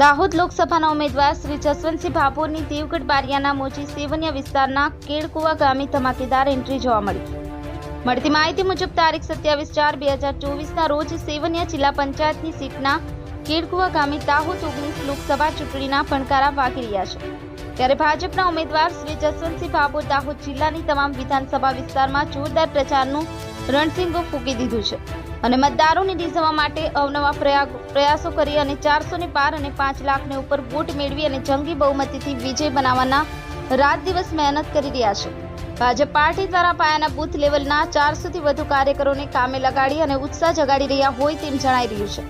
દાહોદ લોકસભાના ઉમેદવાર શ્રી જસવંતસિંહ ભાભોરની દેવગઢ બારિયાના મોચી સેવનિયા વિસ્તારના કેળકુવા ગામે ધમાકેદાર એન્ટ્રી જોવા મળી. મળતી માહિતી મુજબ તારીખ સત્યાવીસ ચાર બે હજાર ચોવીસના રોજ સેવનિયા જિલ્લા પંચાયતની સીટના કેળકુવા ગામે દાહોદ ઓગણીસ લોકસભા ચૂંટણીના ફણકારા વાગી રહ્યા છે. ત્યારે ભાજપના ઉમેદવાર શ્રી જસવંતસિંહ ભાભોર દાહોદ જિલ્લાની તમામ વિધાનસભા વિસ્તારમાં જોરદાર પ્રચારનું રણસિંગો ફૂંકી દીધું છે. અને મતદારોને રીઝવવા માટે અવનવા પ્રયાસો કરી અને ચારસો ને પાર અને પાંચ લાખને ઉપર વોટ મેળવી અને જંગી બહુમતીથી વિજય બનાવવાના રાત દિવસ મહેનત કરી રહ્યા છે. ભાજપ પાર્ટી દ્વારા પાયાના બૂથ લેવલના ચારસોથી વધુ કાર્યકરોને કામે લગાડી અને ઉત્સાહ જગાડી રહ્યા હોય તેમ જણાઈ રહ્યું છે.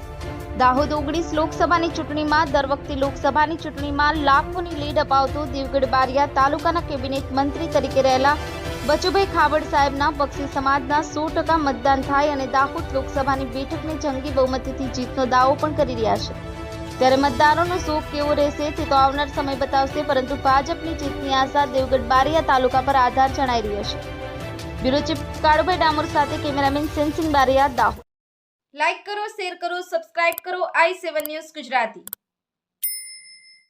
દાહોદ ઓગણીસ લોકસભાની ચૂંટણીમાં દર વખતે લોકસભાની ચૂંટણીમાં લાખોની લીડ અપાવતો દેવગઢ બારિયા તાલુકાના કેબિનેટ મંત્રી તરીકે રહેલા બચુભાઈ ખાબડ સાહેબના પક્ષી સમાજના સો ટકા મતદાન થાય અને દાહોદ લોકસભાની બેઠકની જંગી બહુમતીથી જીતનો દાવો પણ કરી રહ્યા છે. ત્યારે મતદારોનો શોખ કેવો રહેશે તે તો આવનાર સમય બતાવશે, પરંતુ ભાજપની જીતની આશા દેવગઢ બારિયા તાલુકા પર આધાર જણાઈ રહ્યો છે. બ્યુરો ચીફ કાળુભાઈ ડામોર સાથે cameraman sensing Bariya, Dahod. Like કરો, શેર કરો, સબસ્ક્રાઇબ કરો, આઈ સેવન ન્યૂઝ ગુજરાતી.